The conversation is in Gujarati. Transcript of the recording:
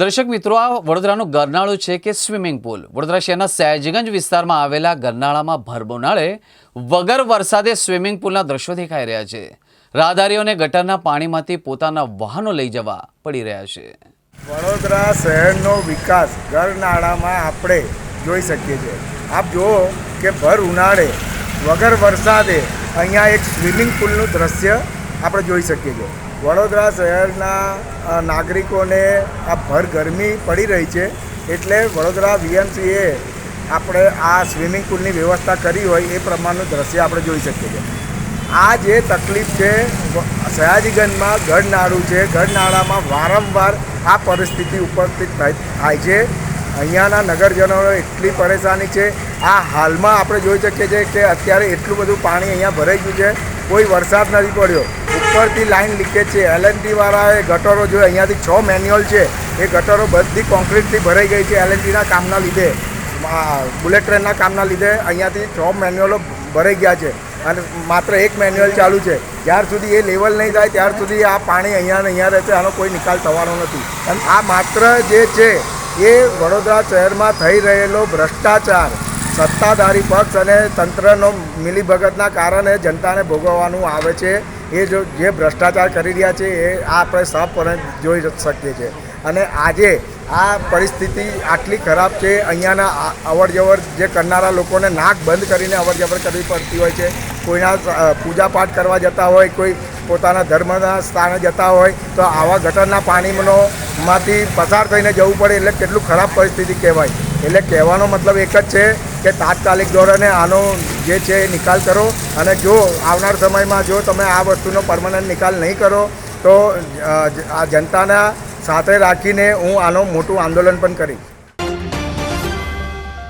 દર્શક મિત્રો, આ વડોદરાનું ગરનાળું છે કે સ્વિમિંગ પુલ? વડોદરા શહેરના સયાજીગંજ વિસ્તારમાં આવેલા ગરનાળામાં ભરબોનાળે વગર વરસાદે સ્વિમિંગ પુલના દ્રશ્યો દેખાઈ રહ્યા છે. રાહદારીઓને ગટરના પાણીમાંથી પોતાના વાહનો લઈ જવા પડી રહ્યા છે. વડોદરા શહેરનો વિકાસ ગરનાળામાં આપણે જોઈ શકીએ છીએ. આપ જુઓ કે ભર ઉનાળે વગર વરસાદે અહીંયા એક સ્વિમિંગ પુલનું દ્રશ્ય આપણે જોઈ શકીએ છીએ. વડોદરા શહેરના નાગરિકોને આ ભર ગરમી પડી રહી છે એટલે વડોદરા વીએમસીએ આપણે આ સ્વિમિંગ પુલની વ્યવસ્થા કરી હોય એ પ્રમાણનું દ્રશ્ય આપણે જોઈ શકીએ છીએ. આ જે તકલીફ છે સયાજીગંજમાં ગઢનાળું છે, ગઢનાળામાં વારંવાર આ પરિસ્થિતિ ઉપસ્થિત થાય છે. અહીંયાના નગરજનોને એટલી પરેશાની છે. આ હાલમાં આપણે જોઈ શકીએ છીએ કે અત્યારે એટલું બધું પાણી અહીંયા ભરાઈ ગયું છે. કોઈ વરસાદ નથી પડ્યો. ઉપરથી લાઈન લીકેજ છે. એલએનટીવાળાએ ગટરો જો અહીંયાથી છ મેન્યુઅલ છે. એ ગટરો બધી કોન્ક્રીટથી ભરાઈ ગઈ છે એલએનટીના કામના લીધે. બુલેટ ટ્રેનના કામના લીધે અહીંયાથી છ મેન્યુઅલો ભરાઈ ગયા છે. અને માત્ર એક મેન્યુઅલ ચાલુ છે. જ્યાર સુધી એ લેવલ નહીં થાય, ત્યાર સુધી આ પાણી અહીંયા ને અહીંયા રહેશે. આનો કોઈ નિકાલ થવાનો નથી. અને આ માત્ર જે છે, એ વડોદરા શહેરમાં થઈ રહેલો ભ્રષ્ટાચાર, સત્તાધારી પક્ષ અને તંત્રનો મિલીભગતના કારણે જનતાને ભોગવવાનું આવે છે. એ જો જે ભ્રષ્ટાચાર કરી રહ્યા છે એ આ આપણે સપણે જોઈ શકીએ છીએ. અને આજે આ પરિસ્થિતિ આટલી ખરાબ છે, અહીંયાના અવરજવર જે કરનારા લોકોને નાક બંધ કરીને અવરજવર કરવી પડતી હોય છે. કોઈના પૂજાપાઠ કરવા જતા હોય, કોઈ પોતાના ધર્મના સ્થાને જતા હોય, તો આવા ગટરના પાણીનો માંથી પસાર થઈને જવું પડે એટલે કેટલું ખરાબ પરિસ્થિતિ કહેવાય. એટલે કહેવાનો મતલબ એક જ છે કે તાત્કાલિક ધોરણે આનો જે છે એ નિકાલ કરો અને જો આવનાર સમયમાં જો તમે આ વસ્તુનો પરમનન્ટ નિકાલ નહીં કરો, તો આ જનતાના સાથે રાખીને હું આનો મોટું આંદોલન પણ કરીશ.